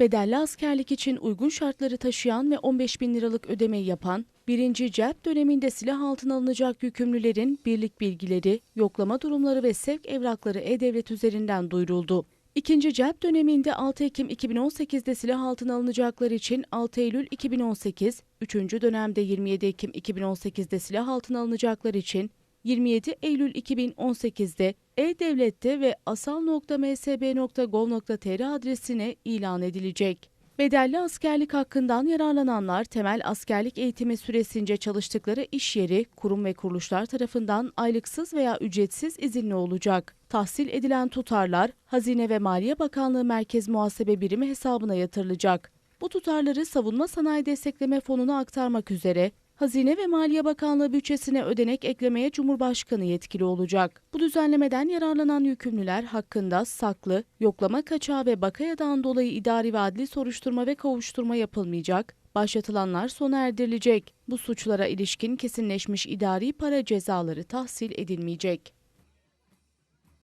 Bedelli askerlik için uygun şartları taşıyan ve 15 bin liralık ödemeyi yapan, birinci celp döneminde silah altına alınacak yükümlülerin birlik bilgileri, yoklama durumları ve sevk evrakları E-Devlet üzerinden duyuruldu. İkinci celp döneminde 6 Ekim 2018'de silah altına alınacaklar için 6 Eylül 2018, üçüncü dönemde 27 Ekim 2018'de silah altına alınacaklar için 27 Eylül 2018'de E-Devlet'te ve asal.msb.gov.tr adresine ilan edilecek. Bedelli askerlik hakkından yararlananlar temel askerlik eğitimi süresince çalıştıkları iş yeri, kurum ve kuruluşlar tarafından aylıksız veya ücretsiz izinli olacak. Tahsil edilen tutarlar Hazine ve Maliye Bakanlığı Merkez Muhasebe Birimi hesabına yatırılacak. Bu tutarları Savunma Sanayi Destekleme Fonu'na aktarmak üzere Hazine ve Maliye Bakanlığı bütçesine ödenek eklemeye Cumhurbaşkanı yetkili olacak. Bu düzenlemeden yararlanan yükümlüler hakkında saklı, yoklama kaçağı ve bakayadan dolayı idari ve adli soruşturma ve kovuşturma yapılmayacak, başlatılanlar sona erdirilecek. Bu suçlara ilişkin kesinleşmiş idari para cezaları tahsil edilmeyecek.